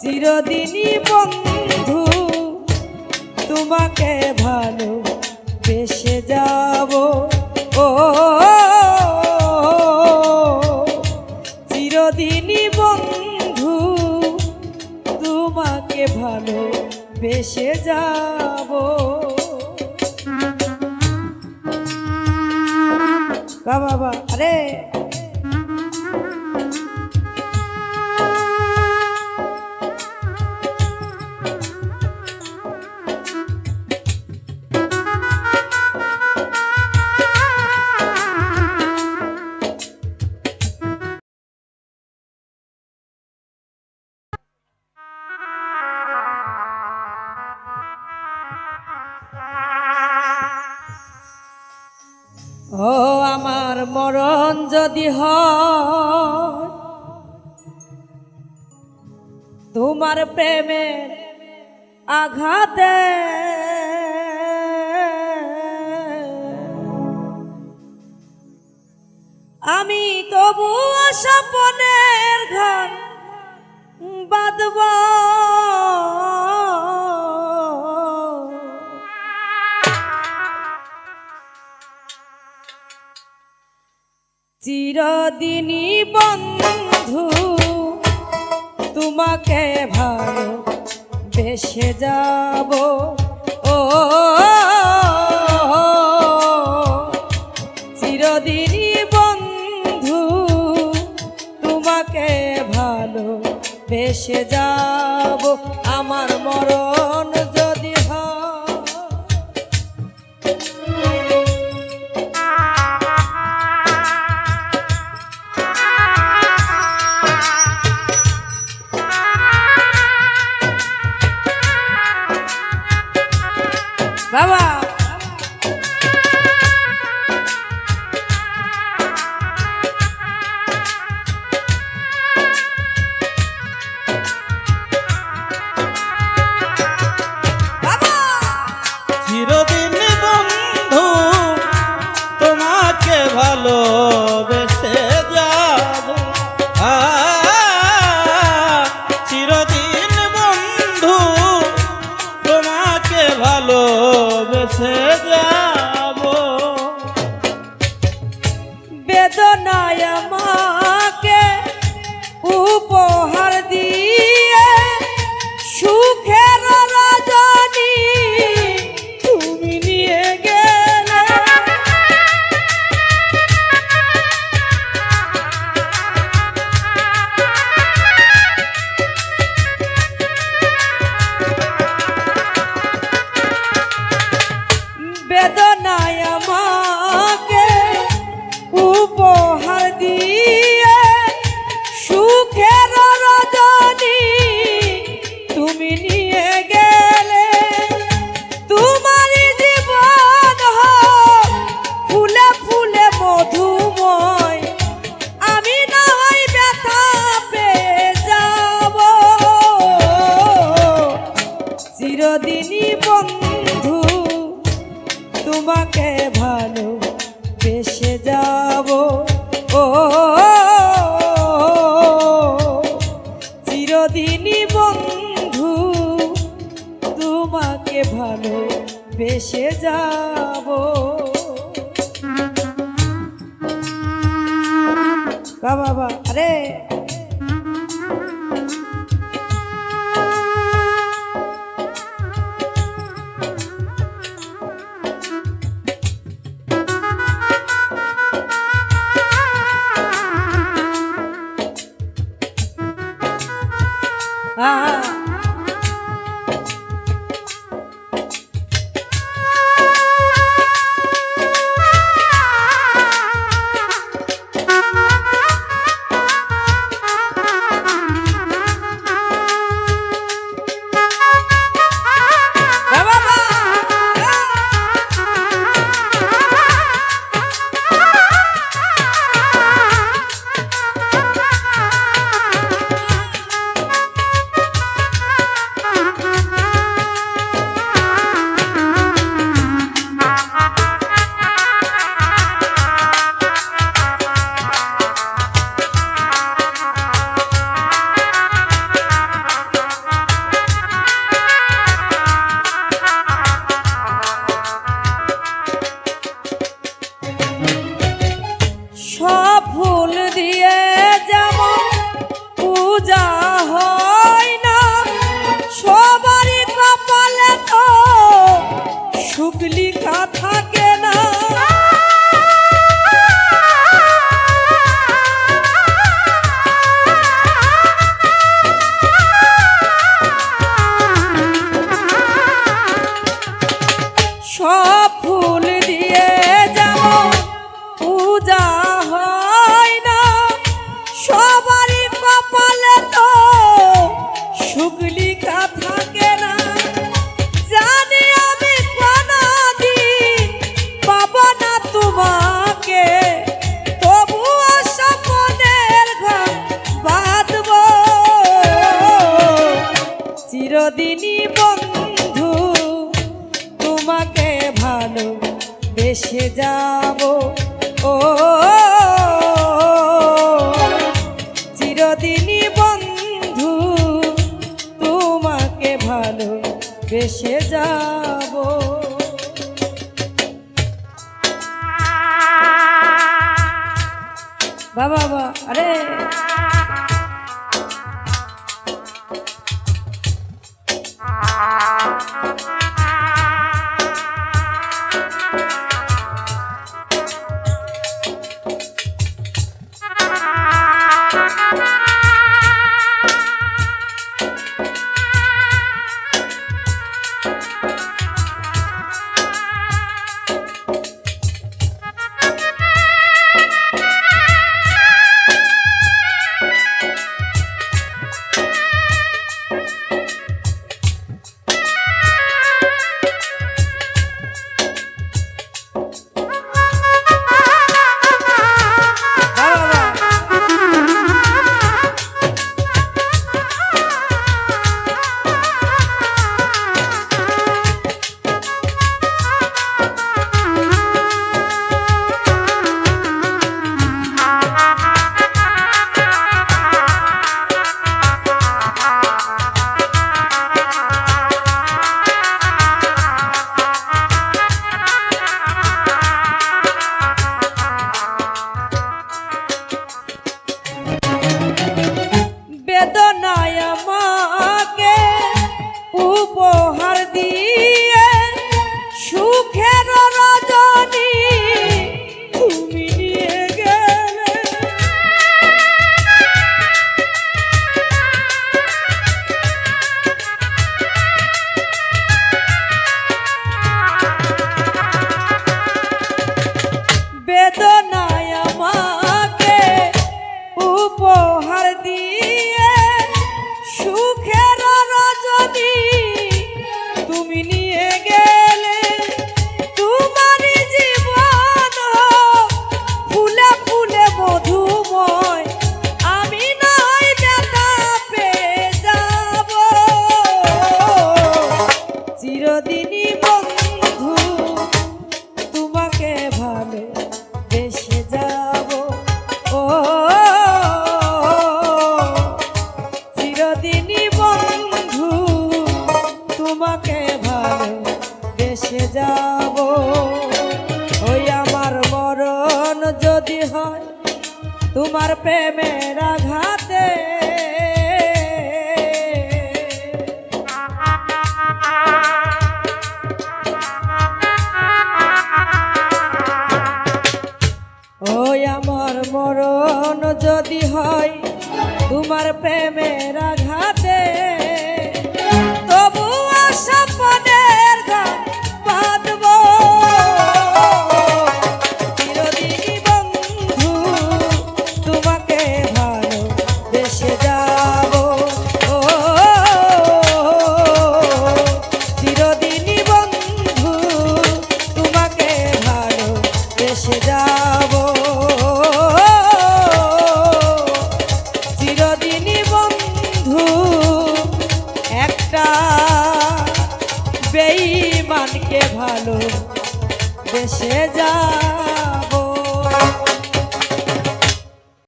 চিরদিনই বন্ধু, তোমাকে ভালো বেসে যাব। ও, চিরদিনই বন্ধু, তোমাকে ভালো বেসে যাব বাবা, আরে! যদি হয় তোমার প্রেমের আঘাতে আমি তবু স্বপনের ঘর বাঁধব। চিরদিনই বন্ধু, তোমাকে ভালো বেসে যাব। ও, চিরদিনই বন্ধু, তোমাকে ভালো বেসে যাব। আমার মরণ বেদনায় আমাকে চিরদিনই বন্ধু তোমাকে ভালো বেসে যাব। বাবা বাবা আরে! সব ফুল দিয়ে পূজা হয় না, সবারই কপালে তো সুগলিকা থাকে না। জানি না তোমাকে, তবুও চিরদিন রেখে যাব। ও চিরদিনই বন্ধু তোমাকে ভালো বেসে বাবা বাবা আরে। তোমার প্রেমের আঘাতে। ওই আমার মরণ যদি হয় তোমার প্রেম এসে যা